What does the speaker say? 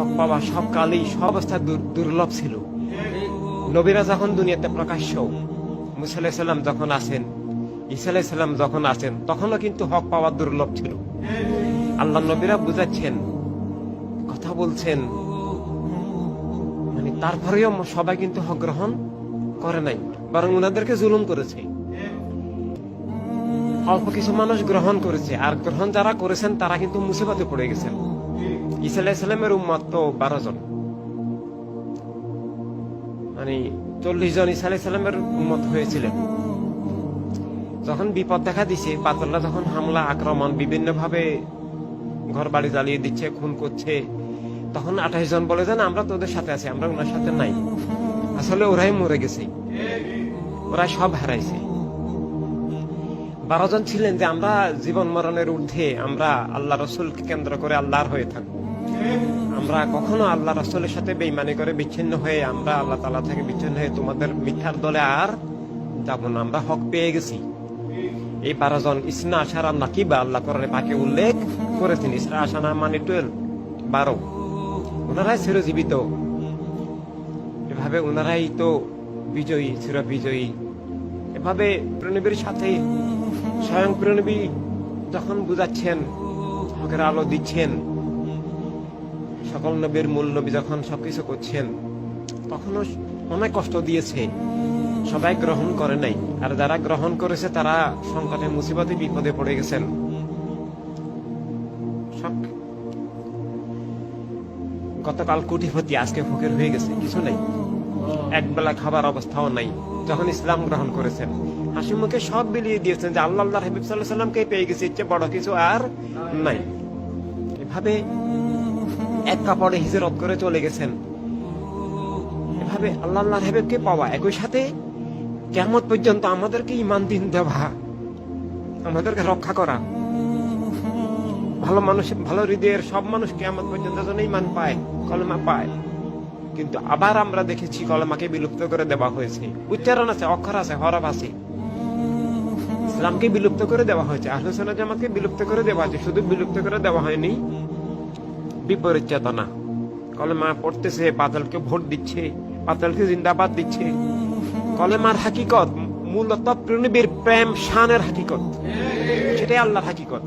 হক পাওয়া সব কালেই সব অবস্থা দুর্লভ ছিল। নবীরা যখন দুনিয়াতে প্রকাশ্য, মুসা আলাহিসাল্লাম যখন আসেন ঈসা আলাহিসাল্লাম যখন আসেন তখনও কিন্তু হক পাওয়া দুর্লভ ছিল। আল্লাহ নবীরা বুঝাচ্ছেন, কথা বলছেন মানে তারপরেও সবাই কিন্তু হক গ্রহণ করে নাই, বরং ওনাদেরকে জুলুম করেছে। অল্প কিছু মানুষ গ্রহণ করেছে, আর গ্রহণ যারা করেছেন, তারা কিন্তু মুসিবতে পড়ে গেছেন। ঈসা আলাহিসাল্লামের তো বারো জন। মানে চল্লিশ জন ঈসা আলাহিসাল্লামের উম্মত হয়েছিলেন। যখন বিপদ দেখা দিছে বাতল্লা যখন হামলা, আক্রমণ বিভিন্ন ভাবে ঘর বাড়ি জ্বালিয়ে দিচ্ছে, খুন করছে, তখন আঠাশ জন বলে যে আমরা তোদের সাথে আছি, আমরা ওনার সাথে নাই। আসলে ওরাই মরে গেছে। ওরা সব হারাইছে। বারো জন ছিলেন যে, আমরা জীবন মরণের ঊর্ধ্বে আমরা আল্লাহ রসুলকে কেন্দ্র করে আল্লাহর হয়ে থাকব। আমরা কখনো আল্লাহ রসুলের সাথে বেইমানি করে বিচ্ছিন্ন হয়ে আমরা আল্লাহ তালা থেকে বিচ্ছিন্ন হয়ে তোমাদের মিথ্যার দলে আর যাব না, আমরা হক পেয়ে গেছি। এই বারো জন ইসনা আশারা নাকিবা আল্লাহ কোরআনে পাকে উল্লেখ করেছেন? ইসরা আশানা মানে টুয়েলভ বারো। ওনারাই চিরজীবিত। এভাবে ওনারাই তো বিজয়ী চির বিজয়ী এভাবে প্রণবীর সাথে স্বয়ং প্রণবী যখন বুঝাচ্ছেন হকের আলো দিচ্ছেন সকল নবীর মূল নবী যখন সবকিছু করছেন, তখনও অনেক কষ্ট দিয়েছে। সবাই গ্রহণ করে নাই। আর যারা গ্রহণ করেছে, তারা সংকটে, মুসিবতে, বিপদে পড়ে গেছেন। গতকাল কোটিপতি আজকে ফকির হয়ে গেছে, কিছু নাই। এক বেলা খাবার অবস্থাও নাই। যখন ইসলাম গ্রহণ করেছেন, হাসি মুখে সব বিলিয়ে দিয়েছেন যে আল্লাহ আল্লাহ হাবিব সাল্লাহ সাল্লামকে পেয়ে গেছে ইচ্ছে বড় কিছু আর নাই। এভাবে এক কাপড়ে হিজরত করে চলে গেছেন। এভাবে আল্লাহ আল্লাহ হাবিবকে পাওয়া একই সাথে কেমন পর্যন্ত আমাদেরকে ইমান দিন দেওয়া, আমাদেরকে রক্ষা করা। ভালো মানুষ, ভালো হৃদয়ের সব মানুষ কেমন পর্যন্ত যেন ইমান পায়, কলমা পায়। কিন্তু আবার আমরা দেখেছি কলমাকে বিলুপ্ত করে দেওয়া হয়েছে। উচ্চারণ আছে, অক্ষর আছে, হরফ আছে। ইসলামকে বিলুপ্ত করে দেওয়া হয়েছে আলোচনা জামাকে বিলুপ্ত করে দেওয়া হয়েছে, শুধু বিলুপ্ত করে দেওয়া হয়নি বিপরীত চেতনা। কলেমা পড়তেছে, বাদলকে ভোট দিচ্ছে, বাদলকে জিন্দাবাদ দিচ্ছে। কলেমার হাকিকত মূলত প্রেম, শানের হাকিকত। সেটাই আল্লাহর হাকিকত।